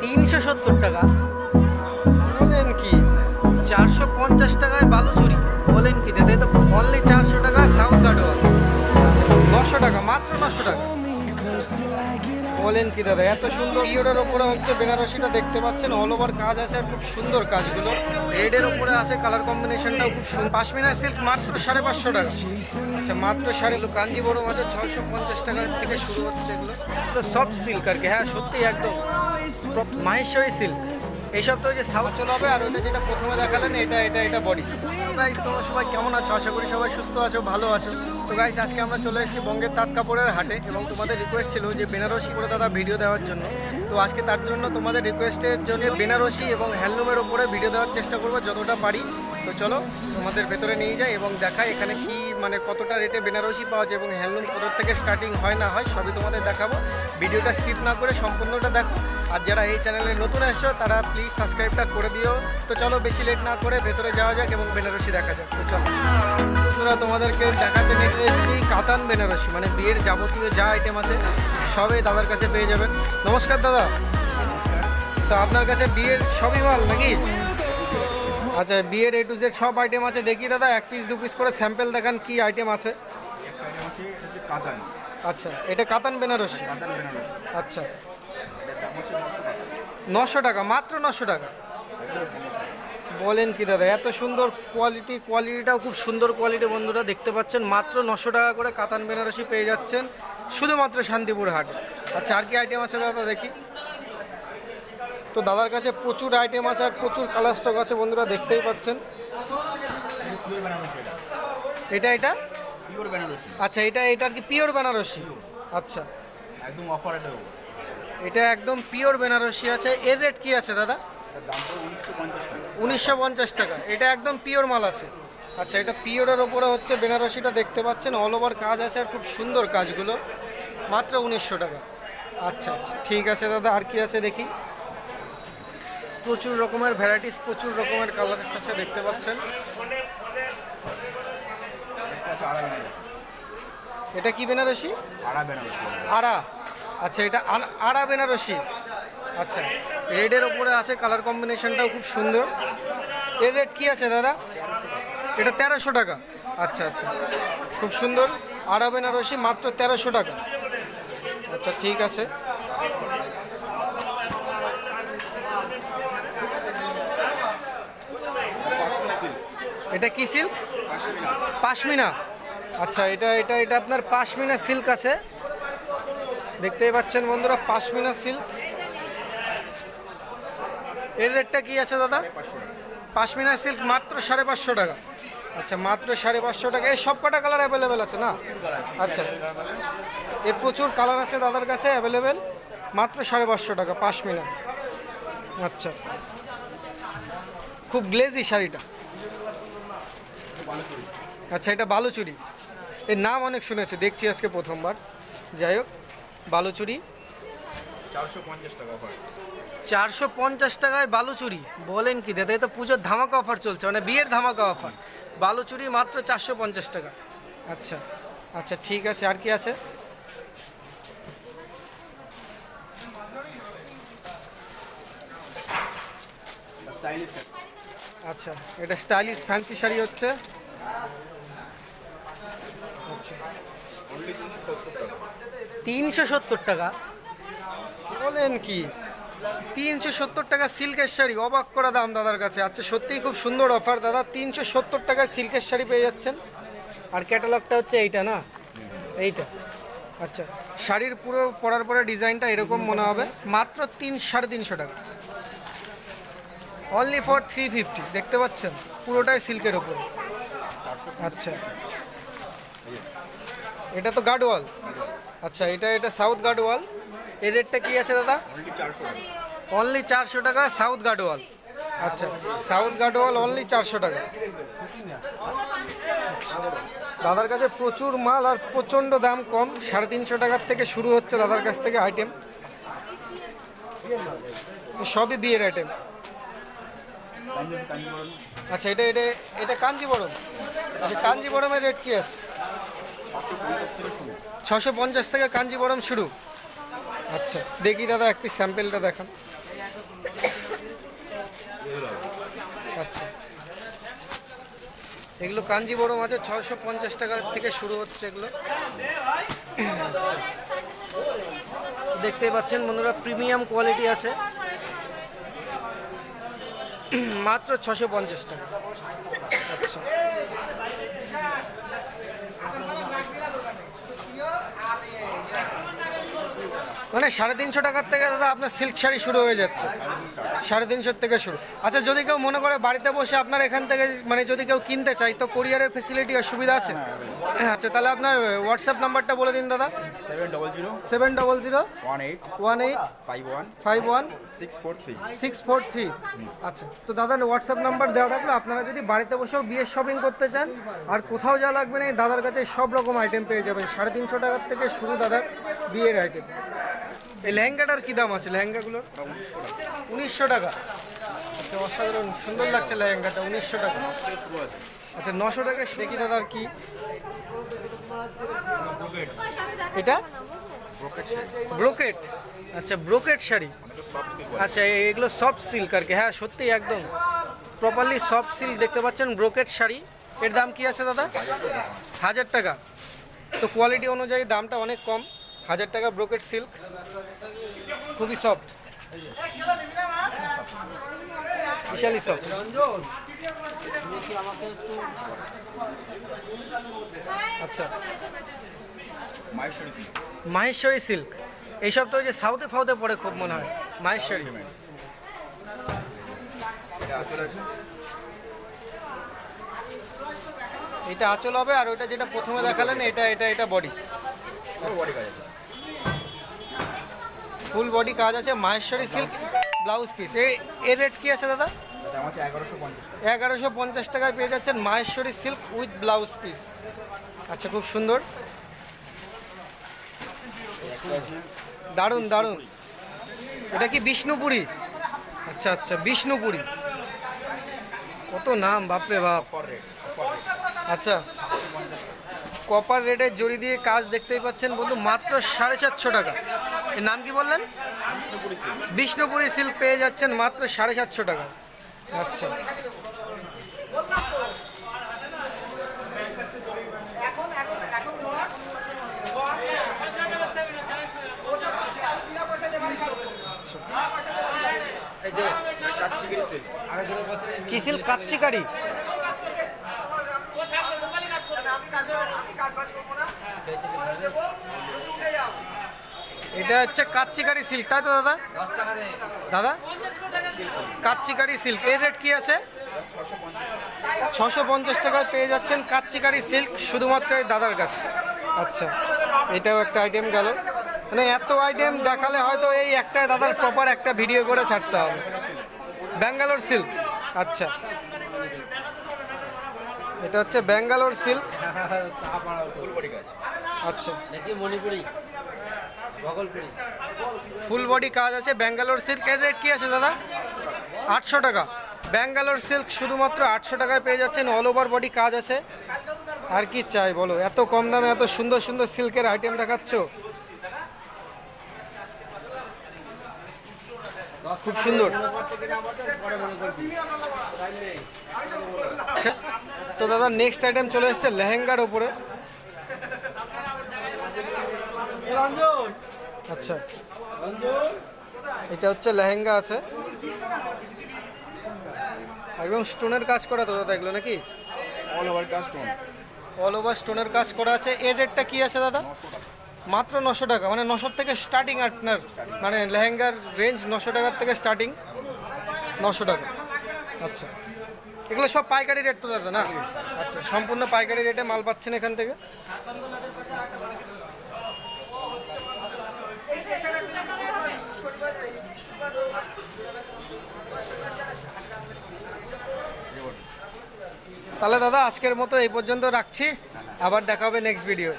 তিনশো সত্তর টাকা। বলেন কি, চারশো পঞ্চাশ টাকায় বালুচুরি বলেন কি দাদা তো অনলি চারশো টাকা সাউথ গার্ডওয়াল নশো টাকা, মাত্র নশো টাকা। বলেন কি দাদা, এত সুন্দর ইয়োরের ওপরে হচ্ছে বেনারসিটা দেখতে পাচ্ছেন। অল ওভার কাজ আছে আর খুব সুন্দর কাজগুলো। রেডের ওপরে আছে কালার কম্বিনেশনটাও খুব সুন্দর। পাশমিনা সিল্ক মাত্র সাড়ে পাঁচশো টাকা। আচ্ছা মাত্র সাড়ে কাঞ্জিবরম আছে ছয়শো পঞ্চাশ টাকা থেকে শুরু হচ্ছে এগুলো। এগুলো সফট সিল্ক আর কি হ্যাঁ সত্যি একদম মাহেশ্বরী সিল্ক এইসব তো যে সাউথ চলে হবে আর ওইটা যেটা প্রথমে দেখালেন, এটা এটা এটা বডি গাইস তোমরা সবাই কেমন আছো? আশা করি সবাই সুস্থ আছো, ভালো আছো। তো গাইস আজকে আমরা চলে এসেছি বঙ্গের তাঁত কাপড়ের হাটে এবং তোমাদের রিকোয়েস্ট ছিল যে বেনারসি করে দাদা ভিডিও দেওয়ার জন্য। তো আজকে তার জন্য তোমাদের রিকোয়েস্টের জন্য বেনারসি এবং হ্যান্ডলুমের ওপরে ভিডিও দেওয়ার চেষ্টা করব, যতটা পারি। তো চলো, তোমাদের ভেতরে নিয়ে যাই এবং দেখাই এখানে কি মানে কতটা রেটে বেনারসি পাওয়া যায় এবং হ্যান্ডলুম কত থেকে স্টার্টিং হয়, না হয়, সবই তোমাদের দেখাবো। ভিডিওটা স্কিপ না করে সম্পূর্ণটা দেখো। আর যারা এই চ্যানেলে নতুন এসছো, তারা প্লিজ সাবস্ক্রাইবটা করে দিও। তো চলো, বেশি লেট না করে ভেতরে যাওয়া যাক এবং বেনারসি দেখা যাক। তো চলো। বন্ধুরা, তোমাদেরকে দেখাতে নিয়ে এসেছি কাতান বেনারসি মানে বিয়ের যাবতীয় যা আইটেম আছে, সবই দাদার কাছে পেয়ে যাবেন। নমস্কার, দাদা। তো আপনার কাছে বিয়ের সবই মাল নাকি? আচ্ছা বিয়ের এ টু জেড সব আইটেম আছে। দেখি দাদা, এক পিস দু পিস করে স্যাম্পেল দেখান কি আইটেম আছে। আচ্ছা এটা কাতান বেনারসি? আচ্ছা। নশো টাকা, মাত্র নশো টাকা। বলেন কি দাদা, এত সুন্দর কোয়ালিটি কোয়ালিটিটাও খুব সুন্দর কোয়ালিটি বন্ধুরা, দেখতে পাচ্ছেন, মাত্র নশো টাকা করে কাতান বেনারসি পেয়ে যাচ্ছেন, শুধুমাত্র শান্তিপুর হাট। আচ্ছা আর কি আইটেম আছে দাদা, দেখি। তো দাদার কাছে প্রচুর আইটেম আছে আর প্রচুর কালার স্টক আছে বন্ধুরা, দেখতেই পাচ্ছেন। এটা এটা? আচ্ছা এটা এটা আর কি পিওর বেনারসি? আচ্ছা। একদম অফার এটা একদম পিওর বেনারসি আছে। এর রেট কি আছে দাদা? উনিশশো পঞ্চাশ টাকা। এটা একদম পিওর মাল আছে। আচ্ছা এটা পিওরের ওপরে হচ্ছে বেনারসিটা দেখতে পাচ্ছেন। অল ওভার কাজ আছে আর খুব সুন্দর কাজগুলো। মাত্র উনিশশো টাকা। আচ্ছা আচ্ছা ঠিক আছে দাদা, আর কি আছে দেখি। প্রচুর রকমের ভ্যারাইটিস প্রচুর রকমের কালার আছে দেখতে পাচ্ছেন। এটা কি বেনারসি? আড়া বেনারসি। আড়া। আচ্ছা এটা আড়া বেনারসি। আচ্ছা রেডের ওপরে আছে কালার কম্বিনেশনটাও খুব সুন্দর। এর রেট কি আছে দাদা? এটা তেরোশো টাকা। আচ্ছা আচ্ছা খুব সুন্দর। আড়া বেনারসি মাত্র তেরোশো টাকা। আচ্ছা ঠিক আছে। এটা কি সিল্ক পাশমিনা। আচ্ছা এটা এটা এটা আপনার পাশমিনা সিল্ক আছে। দেখতেই পাচ্ছেন বন্ধুরা, পাশমিনা সিল্ক এর রেটটা কি আছে দাদা? পাশমিনা সিল্ক মাত্র সাড়ে পাঁচশো টাকা। আচ্ছা মাত্র সাড়ে পাঁচশো টাকা। এই সব কটা কালার অ্যাভেলেবেল আছে না? আচ্ছা। এর প্রচুর কালার আছে দাদার কাছে অ্যাভেলেবেল মাত্র সাড়ে পাঁচশো টাকা, পাশমিনা। আচ্ছা। খুব গ্লেজি শাড়িটা। আচ্ছা এটা বালুচুরি। এর নাম অনেক শুনেছি দেখছি আজকে প্রথমবার। যাই হোক বালুচুরি। চারশো পঞ্চাশ টাকা অফার চারশো পঞ্চাশ টাকায় বালুচুরি। বলেন কি দাদা তো পুজোর ধামাকা অফার চলছে মানে বিয়ের ধামাকা অফার বালুচুরি মাত্র চারশো পঞ্চাশ টাকা। আচ্ছা আচ্ছা ঠিক আছে আর কি আছে? আচ্ছা এটা স্টাইলিশ ফ্যান্সি শাড়ি হচ্ছে। তিনশো সত্তর টাকা। বলেন কি? তিনশো সত্তর টাকা সিল্কের শাড়ি, অবাক করা দাম দাদার কাছে। আচ্ছা সত্যিই খুব সুন্দর অফার দাদা। তিনশো সত্তর টাকায় সিল্কের শাড়ি পেয়ে যাচ্ছেন। আর ক্যাটালগটা হচ্ছে এইটা, না? এইটা। আচ্ছা শাড়ির পুরো পরার পরে ডিজাইনটা এরকম মনে হবে। মাত্র তিন, সাড়ে তিনশো টাকা। অনলি ফর থ্রি ফিফটি দেখতে পাচ্ছেন? পুরোটাই সিল্কের ওপরে আচ্ছা। এটা তো গার্ডওয়াল আচ্ছা এটা এটা সাউথ গার্ডওয়াল এর রেটটা কি আছে দাদা? অনলি চারশো টাকা, সাউথ গার্ডওয়াল আচ্ছা সাউথ গার্ডওয়াল অনলি চারশো টাকা। দাদার কাছে প্রচুর মাল আর প্রচণ্ড দাম কম। সাড়ে তিনশো টাকার থেকে শুরু হচ্ছে দাদার কাছ থেকে আইটেম সবই বিয়ের আইটেম আচ্ছা এটা এটা এটা কাঞ্জিবরম। আচ্ছা কাঞ্জিবরমের রেট কি আছে? ছশো পঞ্চাশ থেকে কাঞ্জিবরম শুরু। আচ্ছা। দেখি দাদা একটি স্যাম্পেলটা দেখান। আচ্ছা। এগুলো কাঞ্জিবরম আছে ছশো পঞ্চাশ টাকা থেকে শুরু হচ্ছে এগুলো। দেখতেই পাচ্ছেন বন্ধুরা প্রিমিয়াম কোয়ালিটি আছে। মাত্র ছশো পঞ্চাশ টাকা। আচ্ছা। মানে সাড়ে তিনশো টাকার থেকে দাদা আপনার সিল্ক শাড়ি শুরু হয়ে যাচ্ছে। সাড়ে তিনশোর থেকে শুরু। আচ্ছা যদি কেউ মনে করে বাড়িতে বসে আপনার এখান থেকে মানে যদি কেউ কিনতে চাই তো কোরিয়ারের ফেসিলিটি আর সুবিধা আছে? আচ্ছা তাহলে আপনার হোয়াটসঅ্যাপ নাম্বারটা বলে দিন দাদা। Seven double zero seven double zero one eight one eight five one five one six four three. Six four three. আচ্ছা তো দাদার হোয়াটসঅ্যাপ নাম্বার দেওয়া থাকলে আপনারা যদি বাড়িতে বসেও বিয়ের শপিং করতে চান আর কোথাও যা লাগবে না এই দাদার কাছে সব রকম আইটেম পেয়ে যাবেন। সাড়ে তিনশো টাকার থেকে শুরু দাদার বিয়ের আইটেম এই লেহেঙ্গাটার কী দাম আছে? লেহেঙ্গাগুলোর? উনিশশো টাকা। আচ্ছা অসাধারণ, সুন্দর লাগছে লেহেঙ্গাটা, উনিশশো টাকা। আচ্ছা নশো টাকা দেখি দাদার কি। এটা? ব্রোকেট। আচ্ছা ব্রোকেট শাড়ি। আচ্ছা এগুলো সফট সিল্ক আর কি। হ্যাঁ সত্যি একদম। প্রপারলি সফট সিল্ক দেখতে পাচ্ছেন, ব্রোকেট শাড়ি। এর দাম কি আছে দাদা? হাজার টাকা। তো কোয়ালিটি অনুযায়ী দামটা অনেক কম। হাজার টাকা ব্রোকেট সিল্ক। খুবই সফট। বিশালই সফট। আচ্ছা। মাহেশ্বরী সিল্ক। এইসব তো যে সাউথে ফাউথে পড়ে খুব মনে হয়। মাহেশ্বরী। এটা আচল হবে আর ওইটা যেটা প্রথমে দেখালেন এটা এটা এটা বডি বডি ফুল বডি কাজ আছে, মাহেশ্বরী সিল্ক ব্লাউজ পিস এর রেট কি আছে দাদা? এগারোশো পঞ্চাশ টাকায় পেয়ে যাচ্ছেন Maheshwari silk with blouse piece আচ্ছা খুব সুন্দর। দারুণ দারুণ। এটা কি বিষ্ণুপুরি? আচ্ছা আচ্ছা বিষ্ণুপুরি। কত নাম, বাপরে বাপ। আচ্ছা কপার রেটের জড়ি দিয়ে কাজ দেখতেই পাচ্ছেন বন্ধু, মাত্র সাড়ে চারশো টাকা। নাম কি বললেন বিষ্ণুপুরি সিল্ক পেয়ে যাচ্ছেন মাত্র সাড়ে সাতশো টাকা আচ্ছা কাচ্চিগিরি সিল্ক কি সিল্ক কাচ্চিকারি এটা হচ্ছে কাচ্চিকারি সিল্ক তাই তো দাদা? দাদা? কাচ্চিকারি সিল্ক এর রেট কি আছে? ছশো পঞ্চাশ টাকায় পেয়ে যাচ্ছেন কাচ্চিকারি সিল্ক শুধুমাত্র এই দাদার কাছে। আচ্ছা এটাও একটা আইটেম গেল। মানে এত আইটেম দেখালে হয়তো এই একটা দাদার প্রপার একটা ভিডিও করে ছাড়তে হবে। ব্যাঙ্গালোর সিল্ক আচ্ছা। এটা হচ্ছে ব্যাঙ্গালোর সিল্ক আচ্ছা। নাকি মণিপুরি? ফুল বডি কাজ আছে। ব্যাঙ্গালোর সিল্ক এর রেট কি আছে দাদা? আটশো টাকা। ব্যাঙ্গালোর সিল্ক শুধুমাত্র আটশো টাকায় পেয়ে যাচ্ছেন। অল ওভার বডি কাজ আছে। আর কি চাই বলো? এত কম দামে এত সুন্দর সুন্দর সিল্কের আইটেম দেখাচ্ছ। খুব সুন্দর। তো দাদা নেক্সট আইটেম চলে এসছে লেহেঙ্গার ওপরে। আচ্ছা। এটা হচ্ছে লেহেঙ্গা আছে। একদম স্টোনের কাজ করা তো দাদা এগুলো নাকি? অল ওভার কাজ টোন অল ওভার স্টোনের কাজ করা আছে। এর রেটটা কি আছে দাদা? মাত্র নশো টাকা। মানে নশোর থেকে স্টার্টিং আপনার মানে লেহেঙ্গার রেঞ্জ নশো টাকার থেকে স্টার্টিং নশো টাকা। আচ্ছা। এগুলো সব পাইকারি রেট তো দাদা না? আচ্ছা সম্পূর্ণ পাইকারি রেটে মাল পাচ্ছেন এখান থেকে? তাহলে দাদা আজকের মতো এই পর্যন্ত রাখছি। আবার দেখা হবে নেক্সট ভিডিও